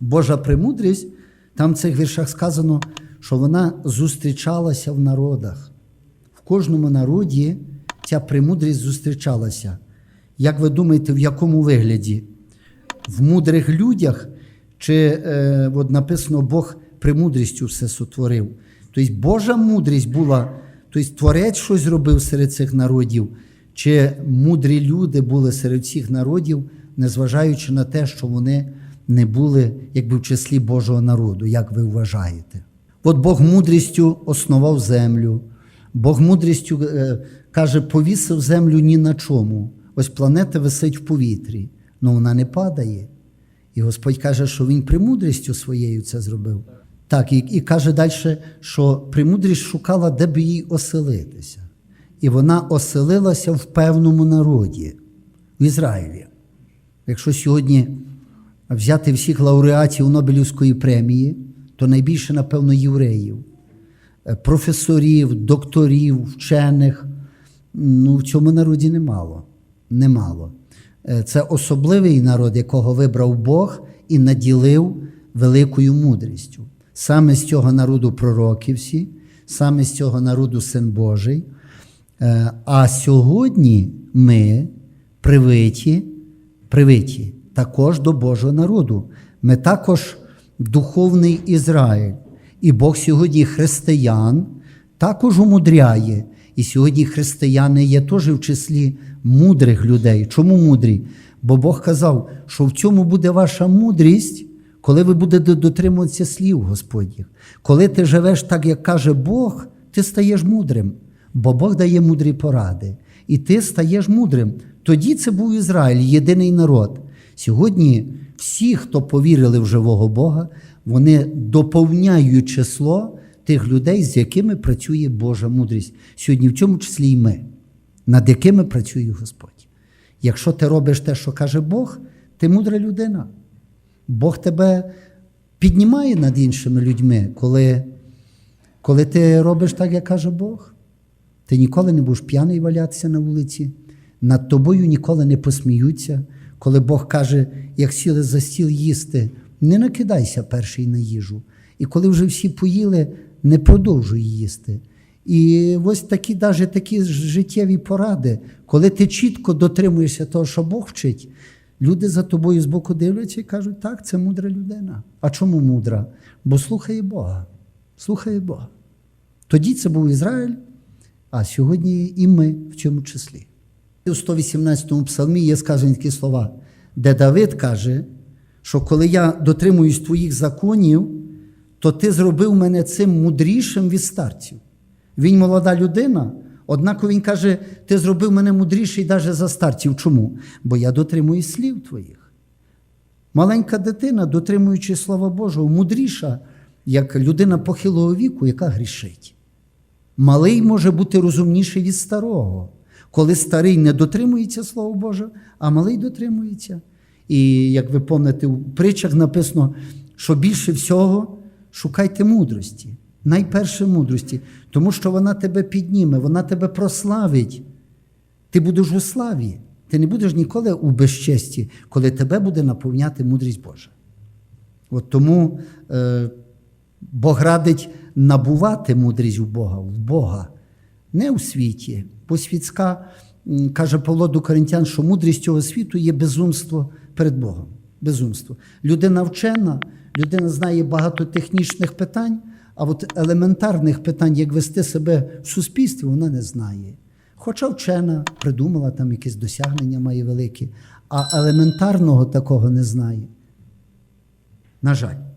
Божа премудрість, там в цих віршах сказано, що вона зустрічалася в народах. В кожному народі ця премудрість зустрічалася. Як ви думаєте, в якому вигляді? В мудрих людях, чи е, от написано, Бог премудрістю все сотворив. Тобто Божа мудрість була, тобто Творець щось робив серед цих народів, чи мудрі люди були серед всіх народів, незважаючи на те, що вони не були якби в числі Божого народу, як ви вважаєте. От Бог мудрістю основав землю, Бог мудрістю е, каже, повісив землю ні на чому. Ось планета висить в повітрі, але вона не падає. І Господь каже, що Він премудрістю своєю це зробив. Так, і, і каже далі, що премудрість шукала, де би їй оселитися. І вона оселилася в певному народі, в Ізраїлі. Якщо сьогодні взяти всіх лауреатів Нобелівської премії, то найбільше, напевно, євреїв, Е, професорів, докторів, вчених. Ну, в цьому народі немало. Немало. Е, Це особливий народ, якого вибрав Бог і наділив великою мудрістю. Саме з цього народу пророки всі, саме з цього народу Син Божий. Е, А сьогодні ми привиті, привиті також до Божого народу. Ми також духовний Ізраїль. І Бог сьогодні християн також умудряє. І сьогодні християни є теж в числі мудрих людей. Чому мудрі? Бо Бог казав, що в цьому буде ваша мудрість, коли ви будете дотримуватися слів Господніх. Коли ти живеш так, як каже Бог, ти стаєш мудрим, бо Бог дає мудрі поради. І ти стаєш мудрим. Тоді це був Ізраїль, єдиний народ. Сьогодні всі, хто повірили в живого Бога, вони доповняють число тих людей, з якими працює Божа мудрість. Сьогодні, в цьому числі і ми, над якими працює Господь. Якщо ти робиш те, що каже Бог, ти мудра людина. Бог тебе піднімає над іншими людьми, коли, коли ти робиш так, як каже Бог. Ти ніколи не будеш п'яний валятися на вулиці, над тобою ніколи не посміються. Коли Бог каже, як сіли за стіл їсти, не накидайся перший на їжу. І коли вже всі поїли, не продовжуй їсти. І ось такі, навіть такі життєві поради, коли ти чітко дотримуєшся того, що Бог вчить, люди за тобою збоку дивляться і кажуть, так, це мудра людина. А чому мудра? Бо слухає Бога. Слухає Бога. Тоді це був Ізраїль, а сьогодні і ми в цьому числі. У 118 псалмі є сказані такі слова, де Давид каже, що коли я дотримуюсь твоїх законів, то ти зробив мене цим мудрішим від старців. Він молода людина, однак він каже, ти зробив мене мудріший навіть за старців. Чому? Бо я дотримуюсь слів твоїх. Маленька дитина, дотримуючи Слова Божого, мудріша, як людина похилого віку, яка грішить. Малий може бути розумніший від старого, коли старий не дотримується Слова Божого, а малий дотримується. І як ви пам'ятаєте, у притчах написано, що більше всього шукайте мудрості, найперше мудрості, тому що вона тебе підніме, вона тебе прославить. Ти будеш у славі. Ти не будеш ніколи у безчесті, коли тебе буде наповняти мудрість Божа. От тому е, Бог радить набувати мудрість у Бога, в Бога, не у світі. Бо світська, каже Павло до Коринтян, що мудрість цього світу є безумство перед Богом. Безумство. Людина вчена, людина знає багато технічних питань, а от елементарних питань, як вести себе в суспільстві, вона не знає. Хоча вчена придумала там якесь досягнення має велике, а елементарного такого не знає. На жаль.